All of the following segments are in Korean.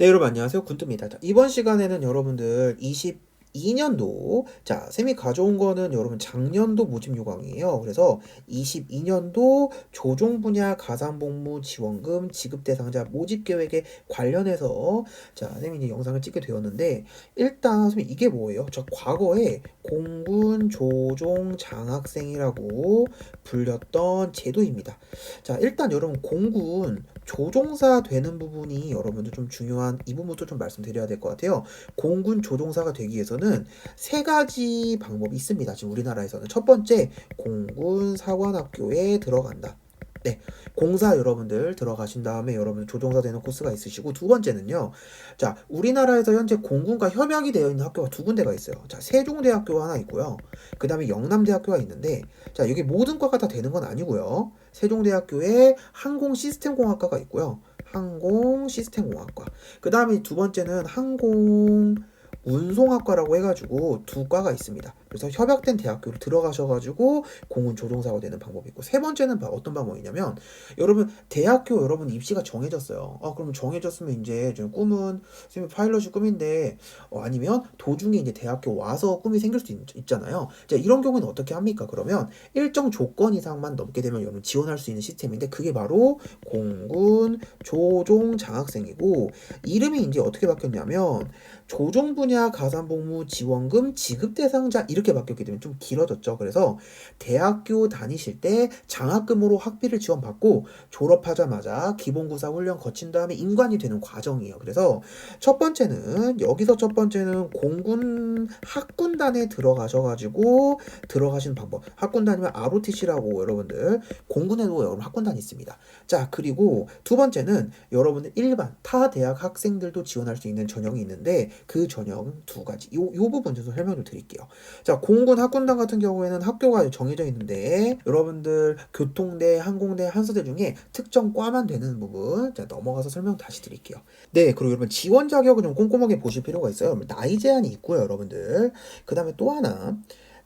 네, 여러분 안녕하세요. 군뚜입니다. 자, 이번 시간에는 여러분들 22년도 자, 쌤이 가져온 거는 여러분 작년도 모집 요강이에요. 그래서 22년도 조종 분야 가산복무 지원금 지급 대상자 모집 계획에 관련해서 자, 쌤이 이제 영상을 찍게 되었는데 일단 쌤이 이게 뭐예요? 저 과거에 공군 조종 장학생이라고 불렸던 제도입니다. 자, 일단 여러분 공군 조종사 되는 부분이 여러분들 좀 중요한 이 부분부터 좀 말씀드려야 될 것 같아요. 공군 조종사가 되기 위해서는 세 가지 방법이 있습니다. 지금 우리나라에서는 첫 번째 공군 사관학교에 들어간다. 네, 공사 여러분들 들어가신 다음에 여러분 조종사 되는 코스가 있으시고 두 번째는요. 자, 우리나라에서 현재 공군과 협약이 되어 있는 학교가 두 군데가 있어요. 자, 세종대학교가 하나 있고요. 그 다음에 영남대학교가 있는데, 자, 여기 모든 과가 다 되는 건 아니고요. 세종대학교에 항공시스템공학과가 있고요. 항공시스템공학과. 그 다음에 두 번째는 항공 운송학과라고 해가지고 두 과가 있습니다. 그래서 협약된 대학교로 들어가셔가지고 공군 조종사가 되는 방법이 있고 세 번째는 바- 어떤 방법이냐면 여러분 대학교 여러분 입시가 정해졌어요. 아 그럼 정해졌으면 이제 좀 꿈은 선생님 파일럿이 꿈인데 어, 아니면 도중에 이제 대학교 와서 꿈이 생길 수 있, 잖아요 자 이런 경우는 어떻게 합니까? 그러면 일정 조건 이상만 넘게 되면 여러분 지원할 수 있는 시스템인데 그게 바로 공군 조종 장학생이고 이름이 이제 어떻게 바뀌었냐면 조종 분야 가산복무 지원금 지급 대상자 이 렇게 바뀌었기 때문에 좀 길어졌죠. 그래서 대학교 다니실 때 장학금으로 학비를 지원받고 졸업하자마자 기본구사 훈련 거친 다음에 임관이 되는 과정이에요. 그래서 첫 번째는 여기서 첫 번째는 공군 학군단에 들어가셔가지고 들어가시는 방법. 학군단이면 ROTC라고 여러분들 공군에도 여러분 학군단이 있습니다. 자 그리고 두 번째는 여러분들 일반 타 대학 학생들도 지원할 수 있는 전형이 있는데 그 전형 두 가지. 요, 요 부분 좀 설명을 드릴게요. 자 공군 학군단 같은 경우에는 학교가 정해져 있는데 여러분들 교통대, 항공대, 한서대 중에 특정 과만 되는 부분 자 넘어가서 설명 다시 드릴게요. 네 그리고 여러분 지원 자격을 좀 꼼꼼하게 보실 필요가 있어요. 나이 제한이 있고요, 여러분들. 그 다음에 또 하나.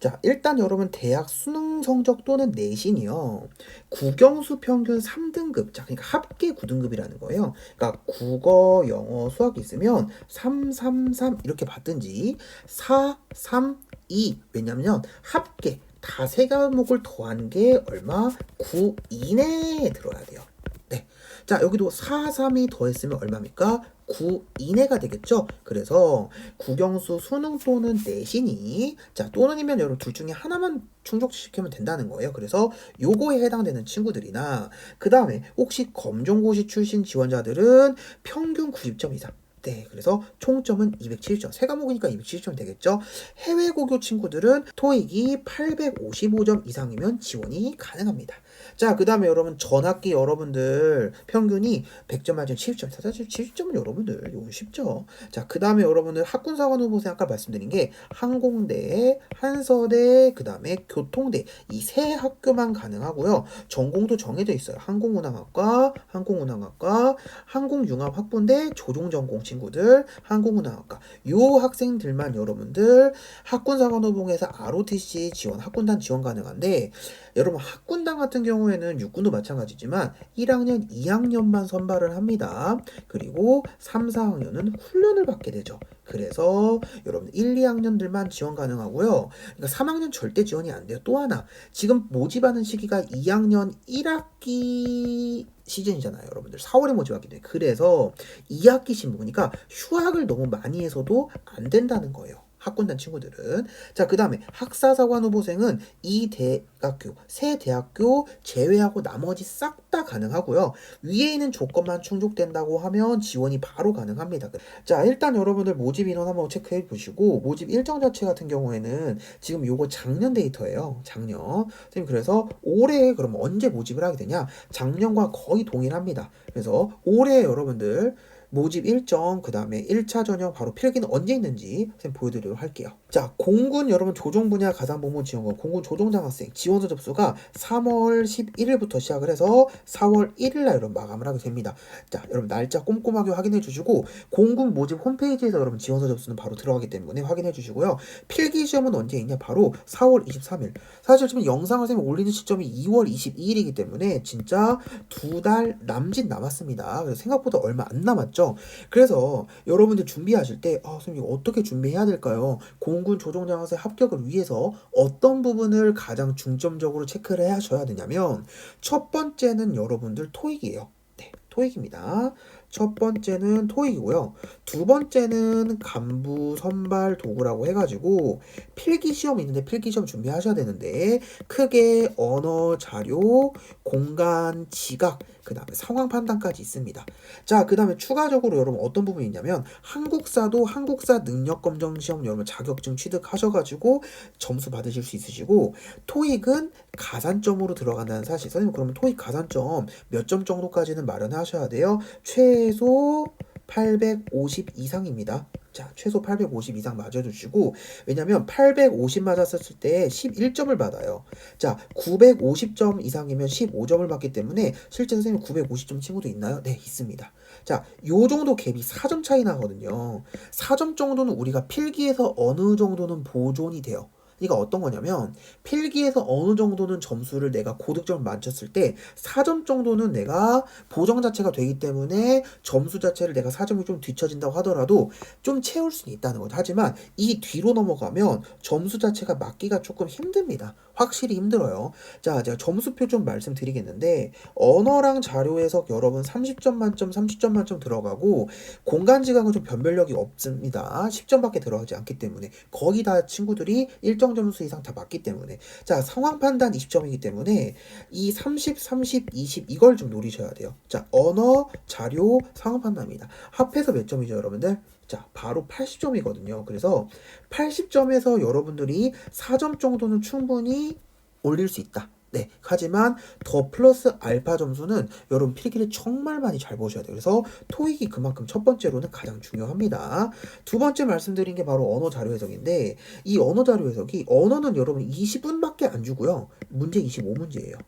자, 일단 여러분 대학 수능 성적 또는 내신이요. 국영수 평균 3등급. 자, 그러니까 합계 9등급이라는 거예요. 그러니까 국어, 영어, 수학이 있으면 3, 3, 3 이렇게 받든지 4, 3, 2. 왜냐면 합계 다 세 과목을 더한 게 얼마? 9 이내에 들어야 돼요. 네. 자, 여기도 4, 3이 더했으면 얼마입니까? 9 이내가 되겠죠? 그래서 국영수 수능 또는 내신이 자 또는이면 여러분 둘 중에 하나만 충족시키면 된다는 거예요. 그래서 요거에 해당되는 친구들이나 그 다음에 혹시 검정고시 출신 지원자들은 평균 90점 이상 네, 그래서 총점은 270점. 세 과목이니까 270점 되겠죠? 해외 고교 친구들은 토익이 855점 이상이면 지원이 가능합니다. 자, 그 다음에 여러분 전학기 여러분들 평균이 100점 만점 70점. 사실 70점은 여러분들 이거 쉽죠. 자, 그 다음에 여러분들 학군사관 후보생 아까 말씀드린 게 항공대, 한서대, 그 다음에 교통대 이 세 학교만 가능하고요. 전공도 정해져 있어요. 항공운항학과, 항공운항학과, 항공융합학부인데 조종전공 친구들, 항공운항학과 요 학생들만 여러분들 학군사관호봉에서 ROTC 지원, 학군단 지원 가능한데 여러분 학군단 같은 경우에는 육군도 마찬가지지만 1학년, 2학년만 선발을 합니다. 그리고 3, 4학년은 훈련을 받게 되죠. 그래서 여러분 1, 2학년들만 지원 가능하고요. 그러니까 3학년 절대 지원이 안 돼요. 또 하나 지금 모집하는 시기가 2학년 1학기 시즌이잖아요, 여러분들. 4월에 모집하기 때문에. 그래서 2학기 신부니까 휴학을 너무 많이 해서도 안 된다는 거예요. 학군단 친구들은. 자 그 다음에 학사사관 후보생은 이 대학교 세 대학교 제외하고 나머지 싹 다 가능하고요. 위에 있는 조건만 충족된다고 하면 지원이 바로 가능합니다. 자 일단 여러분들 모집 인원 한번 체크해 보시고 모집 일정 자체 같은 경우에는 지금 요거 작년 데이터예요 작년. 선생님 그래서 올해 그럼 언제 모집을 하게 되냐? 작년과 거의 동일합니다. 그래서 올해 여러분들 모집 일정 그 다음에 1차 전형 바로 필기는 언제 있는지 선생님 보여드리도록 할게요 자, 공군 여러분 조종 분야 가상 부문 지원금 공군 조종장 학생 지원서 접수가 3월 11일부터 시작을 해서 4월 1일 날 여러분 마감을 하게 됩니다. 자, 여러분 날짜 꼼꼼하게 확인해 주시고 공군 모집 홈페이지에서 여러분 지원서 접수는 바로 들어가기 때문에 확인해 주시고요. 필기 시험은 언제 있냐? 바로 4월 23일. 사실 지금 영상을 쌤이 올리는 시점이 2월 22일이기 때문에 진짜 두 달 남짓 남았습니다. 그래서 생각보다 얼마 안 남았죠. 그래서 여러분들 준비하실 때 아, 선생님 어떻게 준비해야 될까요? 공군 조종장학생 합격을 위해서 어떤 부분을 가장 중점적으로 체크를 하셔야 되냐면 첫 번째는 여러분들 토익이에요. 네, 토익입니다. 첫 번째는 토익이고요. 두 번째는 간부 선발 도구라고 해가지고 필기 시험 있는데 필기 시험 준비하셔야 되는데 크게 언어 자료, 공간 지각, 그 다음에 상황 판단까지 있습니다. 자, 그 다음에 추가적으로 여러분 어떤 부분이 있냐면 한국사도 한국사 능력 검정 시험 여러분 자격증 취득하셔가지고 점수 받으실 수 있으시고 토익은 가산점으로 들어간다는 사실. 선생님 그러면 토익 가산점 몇 점 정도까지는 마련하셔야 돼요? 최소 850 이상입니다. 자, 최소 850 이상 맞아주시고, 왜냐면 850 맞았을 때 11점을 받아요. 자, 950점 이상이면 15점을 받기 때문에 실제 선생님 950점 친구도 있나요? 네, 있습니다. 자, 요 정도 갭이 4점 차이 나거든요. 4점 정도는 우리가 필기에서 어느 정도는 보존이 돼요. 이가 어떤 거냐면 필기에서 어느 정도는 점수를 내가 고득점을 맞췄을 때 4점 정도는 내가 보정 자체가 되기 때문에 점수 자체를 내가 4점이 좀 뒤처진다고 하더라도 좀 채울 수는 있다는 거죠. 하지만 이 뒤로 넘어가면 점수 자체가 맞기가 조금 힘듭니다. 확실히 힘들어요. 자, 제가 점수표 좀 말씀드리겠는데 언어랑 자료에서 여러분 30점 만점, 30점 만점 들어가고 공간 지각은 좀 변별력이 없습니다. 10점밖에 들어가지 않기 때문에 거의 다 친구들이 일정 점수 이상 다 맞기 때문에 자, 상황 판단 20점이기 때문에 이 30, 30, 20 이걸 좀 노리셔야 돼요. 자, 언어, 자료, 상황 판단입니다. 합해서 몇 점이죠, 여러분들? 자, 바로 80점이거든요. 그래서 80점에서 여러분들이 4점 정도는 충분히 올릴 수 있다. 네. 하지만 더 플러스 알파 점수는 여러분 필기를 정말 많이 잘 보셔야 돼요. 그래서 토익이 그만큼 첫 번째로는 가장 중요합니다. 두 번째 말씀드린 게 바로 언어 자료 해석인데 이 언어 자료 해석이 언어는 여러분 20분밖에 안 주고요. 문제 25문제예요.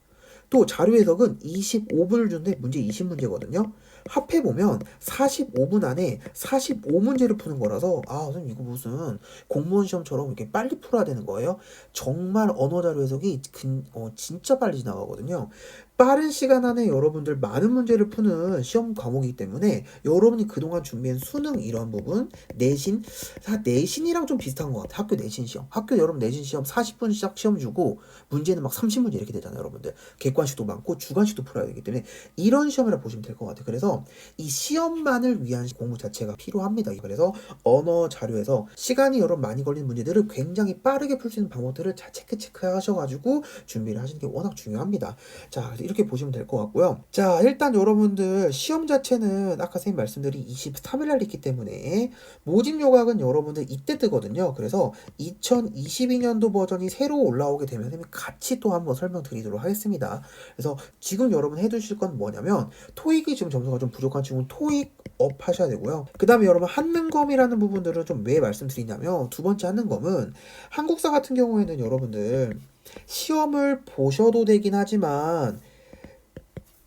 또 자료 해석은 25분을 주는데 문제 20문제거든요. 합해 보면 45분 안에 45문제를 푸는 거라서 아 선생님 이거 무슨 공무원 시험처럼 이렇게 빨리 풀어야 되는 거예요? 정말 언어 자료 해석이 근, 어, 진짜 빨리 지나가거든요. 빠른 시간 안에 여러분들 많은 문제를 푸는 시험 과목이기 때문에 여러분이 그동안 준비한 수능 이런 부분 내신 다 내신이랑 좀 비슷한 것 같아요. 학교 내신 시험. 학교 여러분 내신 시험 40분 시작 시험 주고 문제는 막 30문제 이렇게 되잖아요, 여러분들. 객관식도 많고 주관식도 풀어야 되기 때문에 이런 시험이라 보시면 될 것 같아요. 그래서 이 시험만을 위한 공부 자체가 필요합니다. 그래서 언어 자료에서 시간이 여러분 많이 걸리는 문제들을 굉장히 빠르게 풀 수 있는 방법들을 잘 체크 체크 하셔가지고 준비를 하시는 게 워낙 중요합니다. 자, 이렇게 보시면 될 것 같고요. 자, 일단 여러분들 시험 자체는 아까 선생님 말씀드린 23일 날 있기 때문에 모집 요각은 여러분들 이때 뜨거든요. 그래서 2022년도 버전이 새로 올라오게 되면 선생님이 같이 또 한번 설명드리도록 하겠습니다. 그래서 지금 여러분 해두실 건 뭐냐면 토익이 지금 점수가 좀 부족한 친구는 토익 업 하셔야 되고요. 그 다음에 여러분 한능검이라는 부분들은 좀 왜 말씀드리냐면 두 번째 한능검은 한국사 같은 경우에는 여러분들 시험을 보셔도 되긴 하지만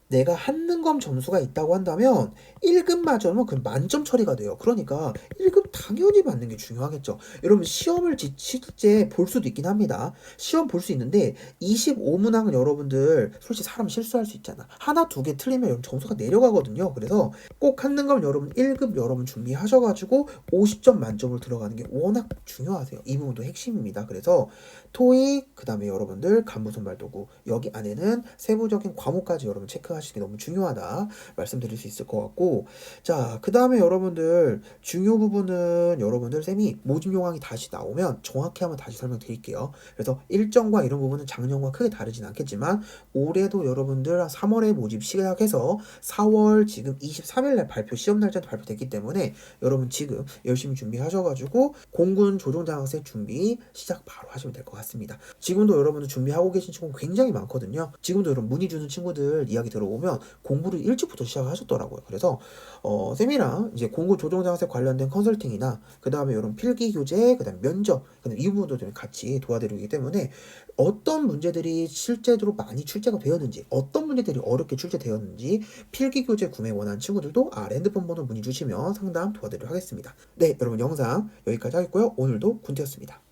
내가 한능검 점수가 있다고 한다면 1급 맞으면 그 만점 처리가 돼요. 그러니까 1급 당연히 받는 게 중요하겠죠. 여러분 시험을 지- 실제 볼 수도 있긴 합니다. 시험 볼 수 있는데 25문항은 여러분들 솔직히 사람 실수할 수 있잖아. 하나 두 개 틀리면 여러분 점수가 내려가거든요. 그래서 꼭 한능검 여러분 1급 여러분 준비하셔가지고 50점 만점으로 들어가는 게 워낙 중요하세요. 이 부분도 핵심입니다. 그래서 토익 그 다음에 여러분들 간부 선발 도구 여기 안에는 세부적인 과목까지 여러분 체크하 시는 게 너무 중요하다 말씀드릴 수 있을 것 같고 자 그 다음에 여러분들 중요 부분은 여러분들 쌤이 모집 요강이 다시 나오면 정확히 한번 다시 설명드릴게요. 그래서 일정과 이런 부분은 작년과 크게 다르진 않겠지만 올해도 여러분들 3월에 모집 시작해서 4월 지금 23일 날 발표 시험 날짜 발표됐기 때문에 여러분 지금 열심히 준비하셔가지고 공군 조종장학생 준비 시작 바로 하시면 될 것 같습니다. 지금도 여러분들 준비하고 계신 친구 굉장히 많거든요. 지금도 여러분 문의 주는 친구들 이야기 들어 오면 공부를 일찍부터 시작하셨더라고요. 그래서 어, 쌤이랑 이제 공고 조정 장세 관련된 컨설팅이나 그 다음에 이런 필기 교재, 그 다음 면접, 그다음 이 부분도 좀 같이 도와드리기 때문에 어떤 문제들이 실제로 많이 출제가 되었는지, 어떤 문제들이 어렵게 출제되었는지 필기 교재 구매 원하는 친구들도 아래 핸드폰 번호 문의 주시면 상담 도와드리도록 하겠습니다. 네, 여러분 영상 여기까지 하겠고요. 오늘도 군태였습니다.